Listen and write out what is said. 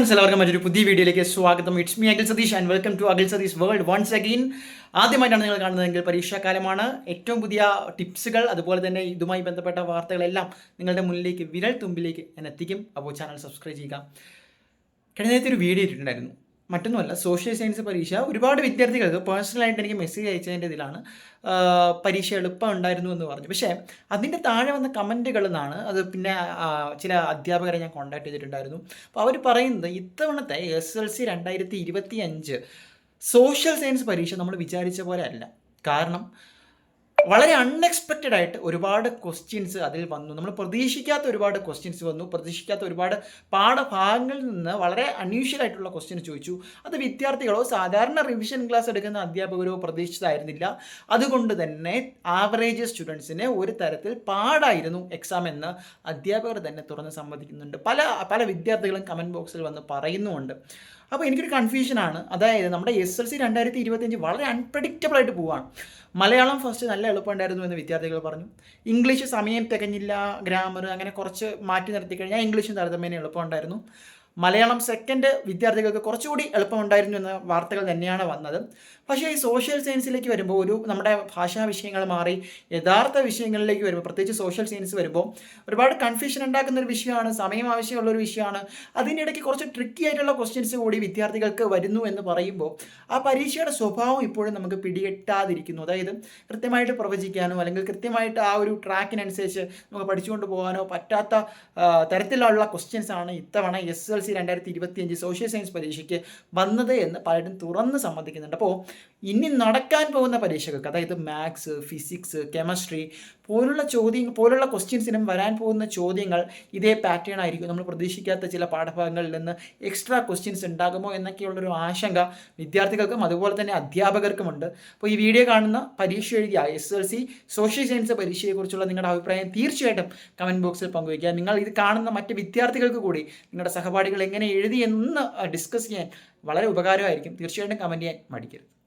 Friends എല്ലാവർക്കും മറ്റൊരു പുതിയ വീഡിയോയിലേക്ക് സ്വാഗതം. It's me Akhil Satheesh and welcome to Akhil Satheesh world once again ആദ്യമായിട്ടാണ് നിങ്ങൾ കാണുന്നതെങ്കിൽ പരീക്ഷാകാലമാണ്. ഏറ്റവും പുതിയ ടിപ്സുകൾ അതുപോലെ തന്നെ ഇതുമായി ബന്ധപ്പെട്ട വാർത്തകളെല്ലാം നിങ്ങളുടെ മുന്നിലേക്ക് വിരൽ തുമ്പിലേക്ക് ഞാൻ എത്തിക്കും. അപ്പോൾ ചാനൽ സബ്സ്ക്രൈബ് ചെയ്യുക. കഴിഞ്ഞ നേരത്തെ ഒരു വീഡിയോ ഇട്ടിട്ടുണ്ടായിരുന്നു. മറ്റൊന്നുമല്ല സോഷ്യൽ സയൻസ് പരീക്ഷ. ഒരുപാട് വിദ്യാർത്ഥികൾക്ക് പേഴ്സണലായിട്ട് എനിക്ക് മെസ്സേജ് അയച്ചതിന്റെ ഇതിലാണ് പരീക്ഷ എളുപ്പം ഉണ്ടായിരുന്നു എന്ന് പറഞ്ഞു. പക്ഷേ അതിന്റെ താഴെ വന്ന കമന്റുകളിൽ നിന്നാണ് അത് പിന്നെ ചില അധ്യാപകരെ ഞാൻ കോൺടാക്ട് ചെയ്തിട്ടുണ്ടായിരുന്നു. അപ്പോൾ അവർ പറയുന്നത് ഇത്തവണത്തെ എസ് എൽ സി രണ്ടായിരത്തി ഇരുപത്തി അഞ്ച് സോഷ്യൽ സയൻസ് പരീക്ഷ നമ്മൾ വിചാരിച്ച പോലെ അല്ല. കാരണം വളരെ അൺഎക്സ്പെക്റ്റഡ് ആയിട്ട് ഒരുപാട് ക്വസ്റ്റ്യൻസ് അതിൽ വന്നു. നമ്മൾ പ്രതീക്ഷിക്കാത്ത ഒരുപാട് ക്വസ്റ്റ്യൻസ് വന്നു. പ്രതീക്ഷിക്കാത്ത ഒരുപാട് പാഠഭാഗങ്ങളിൽ നിന്ന് വളരെ അൺയൂഷ്വൽ ആയിട്ടുള്ള ക്വസ്റ്റ്യൻ ചോദിച്ചു. അത് വിദ്യാർത്ഥികളോ സാധാരണ റിവിഷൻ ക്ലാസ് എടുക്കുന്ന അധ്യാപകരോ പ്രതീക്ഷിച്ചതായിരുന്നില്ല. അതുകൊണ്ട് തന്നെ ആവറേജ് സ്റ്റുഡൻസിന് ഒരു തരത്തിൽ പാടായിരുന്നു എക്സാം എന്ന് അധ്യാപകർ തന്നെ തുറന്ന് സമ്മതിക്കുന്നുണ്ട്. പല പല വിദ്യാർത്ഥികളും കമന്റ് ബോക്സിൽ വന്ന് പറയുന്നുമുണ്ട്. അപ്പോൾ എനിക്കൊരു കൺഫ്യൂഷനാണ് അതായത് നമ്മുടെ എസ് എൽ സി രണ്ടായിരത്തി ഇരുപത്തിയഞ്ച് വളരെ അൺപ്രഡിക്റ്റബിൾ ആയിട്ട് പോവാണ്. മലയാളം ഫസ്റ്റ് നല്ല എളുപ്പമുണ്ടായിരുന്നു എന്ന് വിദ്യാർത്ഥികൾ പറഞ്ഞു. ഇംഗ്ലീഷ് സമയം തികഞ്ഞില്ല ഗ്രാമർ അങ്ങനെ കുറച്ച് മാറ്റി നിർത്തി കഴിഞ്ഞാൽ ഇംഗ്ലീഷും താരതമ്യേന എളുപ്പമുണ്ടായിരുന്നു. മലയാളം സെക്കൻഡ് വിദ്യാർത്ഥികൾക്ക് കുറച്ചുകൂടി എളുപ്പമുണ്ടായിരുന്നു എന്ന വാർത്തകൾ തന്നെയാണ് വന്നത്. പക്ഷേ ഈ സോഷ്യൽ സയൻസിലേക്ക് വരുമ്പോൾ ഒരു നമ്മുടെ ഭാഷാ വിഷയങ്ങൾ മാറി യഥാർത്ഥ വിഷയങ്ങളിലേക്ക് വരുമ്പോൾ പ്രത്യേകിച്ച് സോഷ്യൽ സയൻസ് വരുമ്പോൾ ഒരുപാട് കൺഫ്യൂഷൻ ഉണ്ടാക്കുന്ന ഒരു വിഷയമാണ് സമയം ആവശ്യമുള്ള ഒരു വിഷയമാണ്. അതിന്റെ ഇടയ്ക്ക് കുറച്ച് ട്രിക്കി ആയിട്ടുള്ള ക്വസ്റ്റ്യൻസ് കൂടി വിദ്യാർത്ഥികൾക്ക് വരുന്നു എന്ന് പറയുമ്പോൾ ആ പരീക്ഷയുടെ സ്വഭാവം ഇപ്പോഴും നമുക്ക് പിടികിട്ടാതിരിക്കുന്നു. അതായത് കൃത്യമായിട്ട് പ്രവചിക്കാനോ അല്ലെങ്കിൽ കൃത്യമായിട്ട് ആ ഒരു ട്രാക്കിനനുസരിച്ച് നമുക്ക് പഠിച്ചുകൊണ്ട് പോകാനോ പറ്റാത്ത തരത്തിലുള്ള ക്വസ്റ്റ്യൻസ് ആണ് ഇത്തവണ എസ് എൽ സി രണ്ടായിരത്തി ഇരുപത്തിയഞ്ച് സോഷ്യൽ സയൻസ് പരീക്ഷയ്ക്ക് വന്നത് എന്ന് പലരും തുറന്ന് സമ്മതിക്കുന്നുണ്ട്. അപ്പോൾ ഇനി നടക്കാൻ പോകുന്ന പരീക്ഷകൾക്ക് അതായത് മാത്സ് ഫിസിക്സ് കെമിസ്ട്രി പോലുള്ള ചോദ്യങ്ങൾ പോലുള്ള ക്വസ്റ്റ്യൻസിനും വരാൻ പോകുന്ന ചോദ്യങ്ങൾ ഇതേ പാറ്റേൺ ആയിരിക്കും. നമ്മൾ പ്രതീക്ഷിക്കാത്ത ചില പാഠഭാഗങ്ങളിൽ നിന്ന് എക്സ്ട്രാ ക്വസ്റ്റ്യൻസ് ഉണ്ടാകുമോ എന്നൊക്കെയുള്ളൊരു ആശങ്ക വിദ്യാർത്ഥികൾക്കും അതുപോലെ തന്നെ അധ്യാപകർക്കുമുണ്ട് അപ്പോൾ ഈ വീഡിയോ കാണുന്ന പരീക്ഷ എഴുതിയ S L C social science പരീക്ഷയെക്കുറിച്ചുള്ള നിങ്ങളുടെ അഭിപ്രായം തീർച്ചയായിട്ടും കമന്റ് ബോക്സിൽ പങ്കുവയ്ക്കുക. നിങ്ങൾ ഇത് കാണുന്ന മറ്റ് വിദ്യാർത്ഥികൾക്ക് കൂടി നിങ്ങളുടെ സഹപാഠികൾ എങ്ങനെ എഴുതി എന്ന് ഡിസ്കസ് ചെയ്യാൻ വളരെ ഉപകാരമായിരിക്കും. തീർച്ചയായിട്ടും കമന്റ് ചെയ്യാൻ മടിക്കരുത്.